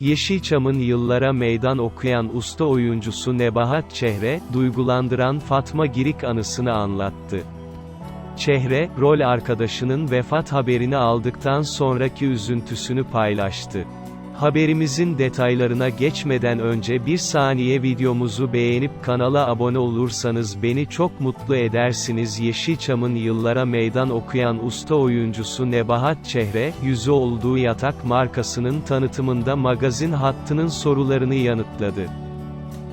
Yeşilçam'ın yıllara meydan okuyan usta oyuncusu Nebahat Çehre, duygulandıran Fatma Girik anısını anlattı. Çehre, rol arkadaşının vefat haberini aldıktan sonraki üzüntüsünü paylaştı. Haberimizin detaylarına geçmeden önce bir saniye videomuzu beğenip kanala abone olursanız beni çok mutlu edersiniz. Yeşilçam'ın yıllara meydan okuyan usta oyuncusu Nebahat Çehre, yüzü olduğu yatak markasının tanıtımında magazin hattının sorularını yanıtladı.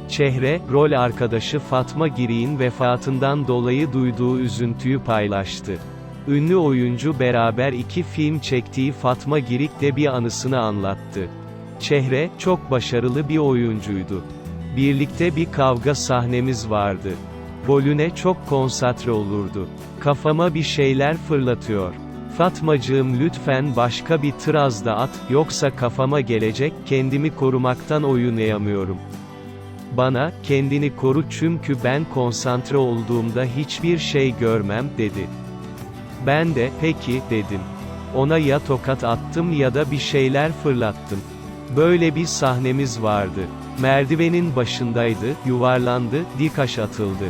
Çehre, rol arkadaşı Fatma Girik'in vefatından dolayı duyduğu üzüntüyü paylaştı. Ünlü oyuncu beraber iki film çektiği Fatma Girik'le bir anısını anlattı. Çehre, çok başarılı bir oyuncuydu. Birlikte bir kavga sahnemiz vardı. Rolüne çok konsantre olurdu. Kafama bir şeyler fırlatıyor. Fatmacığım lütfen başka bir tırazda at, yoksa kafama gelecek, kendimi korumaktan oynayamıyorum. Bana, kendini koru çünkü ben konsantre olduğumda hiçbir şey görmem, dedi. Ben de, peki, dedim. Ona ya tokat attım ya da bir şeyler fırlattım. Böyle bir sahnemiz vardı. Merdivenin başındaydı, yuvarlandı, dikaş atıldı.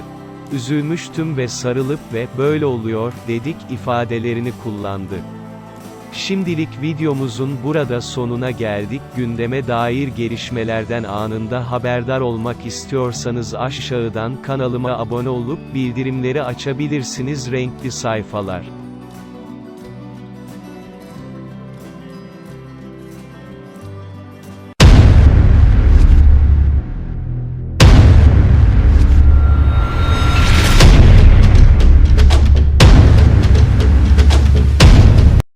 Üzülmüştüm ve sarılıp ve, böyle oluyor, dedik ifadelerini kullandı. Şimdilik videomuzun burada sonuna geldik. Gündeme dair gelişmelerden anında haberdar olmak istiyorsanız aşağıdan kanalıma abone olup bildirimleri açabilirsiniz renkli sayfalar.